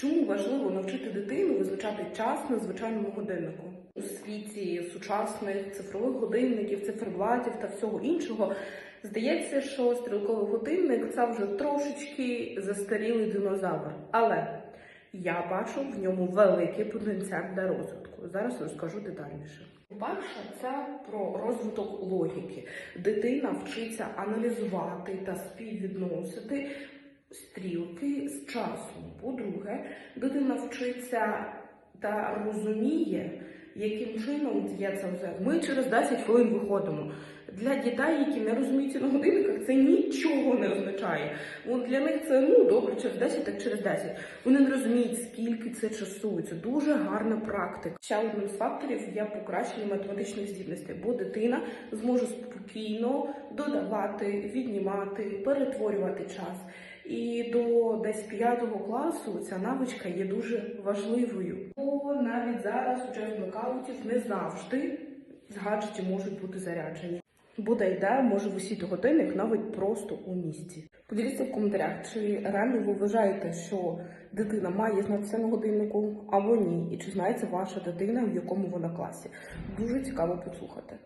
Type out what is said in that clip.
Чому важливо навчити дитину визначати час на звичайному годиннику? У світі сучасних цифрових годинників, циферблатів та всього іншого здається, що стрілковий годинник це вже трошечки застарілий динозавр. Але я бачу в ньому великий потенціал для розвитку. Зараз розкажу детальніше. Перше, це про розвиток логіки. Дитина вчиться аналізувати та співвідносити стрілки з часом. По-друге, дитина вчиться та розуміє, яким чином це все. Ми через 10 хвилин виходимо. Для дітей, які не розуміються на годинниках, це нічого не означає. От для них це ну добре, через 10, так через 10. Вони не розуміють, скільки це часу. Це дуже гарна практика. Ще одним з факторів є покращення математичних здібностей, бо дитина зможе спокійно додавати, віднімати, перетворювати час. І до десь п'ятого класу ця навичка є дуже важливою. Бо навіть зараз у час блокаутів не завжди з гаджетів можуть бути заряджені. Буде йде, може висіти годинник навіть просто у місті. Поділіться в коментарях, чи реально ви вважаєте, що дитина має знатися на годиннику або ні, і чи знається ваша дитина, в якому вона класі. Дуже цікаво послухати.